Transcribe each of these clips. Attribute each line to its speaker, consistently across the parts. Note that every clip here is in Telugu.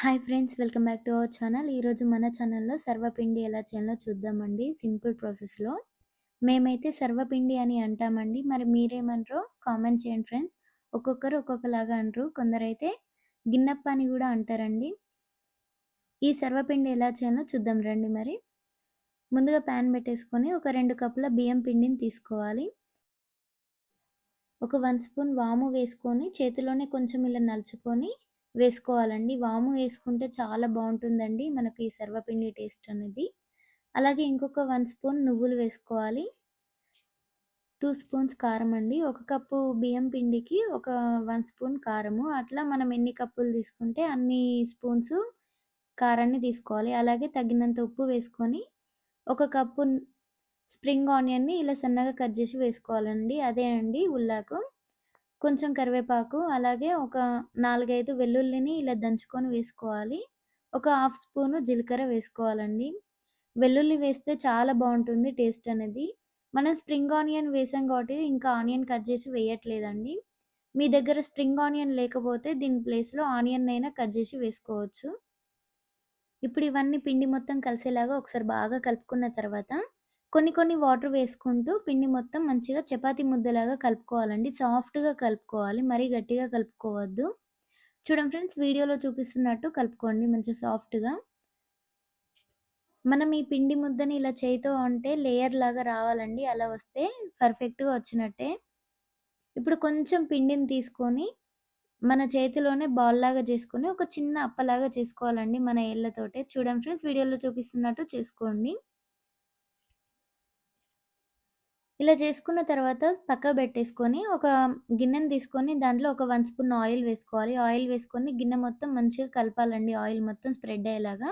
Speaker 1: Hi friends welcome back to our channel. ఈరోజు మన ఛానల్లో సర్వపిండి ఎలా చేయాలో చూద్దామండి సింపుల్ ప్రాసెస్లో. మేమైతే సర్వపిండి అని అంటామండి. మరి మీరేమంటారో కామెంట్ చేయండి ఫ్రెండ్స్. ఒక్కొక్కరు ఒక్కొక్కలాగా అంటారు. కొందరైతే గిన్నప్ప అని కూడా అంటారండి. ఈ సర్వపిండి ఎలా చేయాలో చూద్దాం రండి మరి. ముందుగా ప్యాన్ పెట్టేసుకొని ఒక రెండు కప్పుల బియ్యం పిండిని తీసుకోవాలి. ఒక వన్ స్పూన్ వాము వేసుకొని చేతిలోనే కొంచెం ఇలా నలుచుకొని వేసుకోవాలండి. వాము వేసుకుంటే చాలా బాగుంటుందండి మనకి ఈ సర్వపిండి టేస్ట్ అనేది. అలాగే ఇంకొక వన్ స్పూన్ నువ్వులు వేసుకోవాలి. టూ స్పూన్స్ కారం అండి. ఒక కప్పు బియ్యం పిండికి ఒక వన్ స్పూన్ కారము. అట్లా మనం ఎన్ని కప్పులు తీసుకుంటే అన్ని స్పూన్స్ కారాన్ని తీసుకోవాలి. అలాగే తగినంత ఉప్పు వేసుకొని ఒక కప్పు స్ప్రింగ్ ఆనియన్ని ఇలా సన్నగా కట్ చేసి వేసుకోవాలండి. అదే అండి ఉల్లాకు. కొంచెం కరివేపాకు అలాగే ఒక నాలుగైదు వెల్లుల్లిని ఇలా దంచుకొని వేసుకోవాలి. ఒక హాఫ్ స్పూను జీలకర్ర వేసుకోవాలండి. వెల్లుల్లి వేస్తే చాలా బాగుంటుంది టేస్ట్ అనేది. మనం స్ప్రింగ్ ఆనియన్ వేసాం కాబట్టి ఇంకా ఆనియన్ కట్ చేసి వేయట్లేదండి. మీ దగ్గర స్ప్రింగ్ ఆనియన్ లేకపోతే దీని ప్లేస్లో ఆనియన్ అయినా కట్ చేసి వేసుకోవచ్చు. ఇప్పుడు ఇవన్నీ పిండి మొత్తం కలిసేలాగా ఒకసారి బాగా కలుపుకున్న తర్వాత కొన్ని కొన్ని వాటర్ వేసుకుంటూ పిండి మొత్తం మంచిగా చపాతీ ముద్దలాగా కలుపుకోవాలండి. సాఫ్ట్గా కలుపుకోవాలి. మరీ గట్టిగా కలుపుకోవద్దు. చూడండి ఫ్రెండ్స్ వీడియోలో చూపిస్తున్నట్టు కలుపుకోండి మంచిగా సాఫ్ట్గా. మనం ఈ పిండి ముద్దని ఇలా చేయితో అంటే లేయర్ లాగా రావాలండి. అలా వస్తే పర్ఫెక్ట్గా వచ్చినట్టే. ఇప్పుడు కొంచెం పిండిని తీసుకొని మన చేతిలోనే బాల్ లాగా చేసుకొని ఒక చిన్న అప్పలాగా చేసుకోవాలండి మన ఏళ్ళతోటే. చూడండి ఫ్రెండ్స్ వీడియోలో చూపిస్తున్నట్టు చేసుకోండి. ఇలా చేసుకున్న తర్వాత పక్క పెట్టేసుకొని ఒక గిన్నెను తీసుకొని దాంట్లో ఒక వన్ స్పూన్ ఆయిల్ వేసుకోవాలి. ఆయిల్ వేసుకొని గిన్నె మొత్తం మంచిగా కలపాలండి. ఆయిల్ మొత్తం స్ప్రెడ్ అయ్యేలాగా.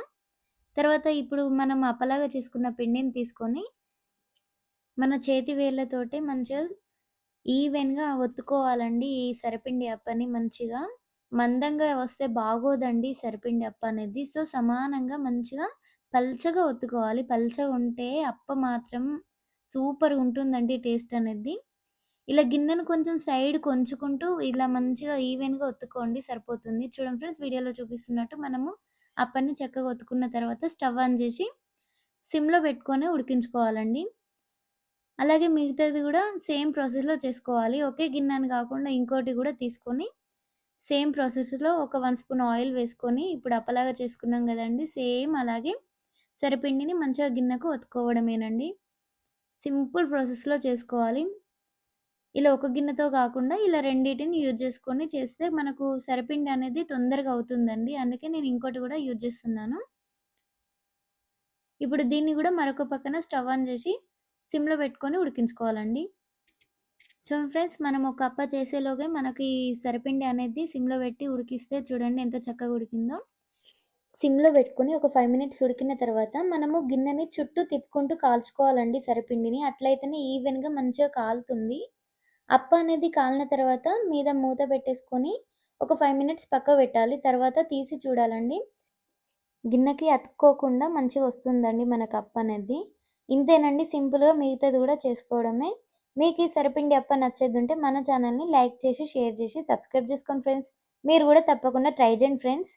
Speaker 1: తర్వాత ఇప్పుడు మనం అప్పలాగా చేసుకున్న పిండిని తీసుకొని మన చేతి వేళ్ళతోటి మంచిగా ఈవెన్గా ఒత్తుకోవాలండి. ఈ సరిపిండి అప్పని మంచిగా. మందంగా వస్తే బాగోదండి సరిపిండి అప్ప అనేది. సో సమానంగా మంచిగా పల్చగా ఒత్తుకోవాలి. పల్చగా ఉంటే అప్ప మాత్రం సూపర్ ఉంటుందండి టేస్ట్ అనేది. ఇలా గిన్నెను కొంచెం సైడ్ కొంచుకుంటూ ఇలా మంచిగా ఈవెన్గా ఒత్తుకోండి సరిపోతుంది. చూడండి ఫ్రెండ్స్ వీడియోలో చూపిస్తున్నట్టు మనము అప్పని చక్కగా ఒత్తుకున్న తర్వాత స్టవ్ ఆన్ చేసి సిమ్లో పెట్టుకొని ఉడికించుకోవాలండి. అలాగే మిగతాది కూడా సేమ్ ప్రాసెస్లో చేసుకోవాలి. ఒకే గిన్నెని కాకుండా ఇంకోటి కూడా తీసుకొని సేమ్ ప్రాసెస్లో ఒక వన్ స్పూన్ ఆయిల్ వేసుకొని ఇప్పుడు అప్పలాగా చేసుకున్నాం కదండి. సేమ్ అలాగే సరిపిండిని మంచిగా గిన్నెకు ఒత్తుకోవడమేనండి. సింపుల్ ప్రాసెస్లో చేసుకోవాలి. ఇలా ఒక గిన్నెతో కాకుండా ఇలా రెండింటిని యూజ్ చేసుకొని చేస్తే మనకు సరిపిండి అనేది తొందరగా అవుతుందండి. అందుకే నేను ఇంకోటి కూడా యూజ్ చేస్తున్నాను. ఇప్పుడు దీన్ని కూడా మరొక పక్కన స్టవ్ ఆన్ చేసి సిమ్లో పెట్టుకొని ఉడికించుకోవాలండి. సో ఫ్రెండ్స్ మనం ఒక అప్ప చేసేలోగే మనకి సరిపిండి అనేది సిమ్లో పెట్టి ఉడికిస్తే చూడండి ఎంత చక్కగా ఉడికిందో. సిమ్లో పెట్టుకొని ఒక ఫైవ్ మినిట్స్ ఉడికిన తర్వాత మనము గిన్నెని చుట్టూ తిప్పుకుంటూ కాల్చుకోవాలండి సరిపిండిని. అట్లయితేనే ఈవెన్గా మంచిగా కాలుతుంది. అప్ప అనేది కాలిన తర్వాత మీద మూత పెట్టేసుకొని ఒక ఫైవ్ మినిట్స్ పక్క పెట్టాలి. తర్వాత తీసి చూడాలండి. గిన్నెకి అతుక్కోకుండా మంచిగా వస్తుందండి మనకు అప్ప అనేది. ఇంతేనండి సింపుల్గా మిగతాది కూడా చేసుకోవడమే. మీకు ఈ సరిపిండి అప్ప నచ్చేది ఉంటే మన ఛానల్ని లైక్ చేసి షేర్ చేసి సబ్స్క్రైబ్ చేసుకోండి ఫ్రెండ్స్. మీరు కూడా తప్పకుండా ట్రై చేయండి ఫ్రెండ్స్.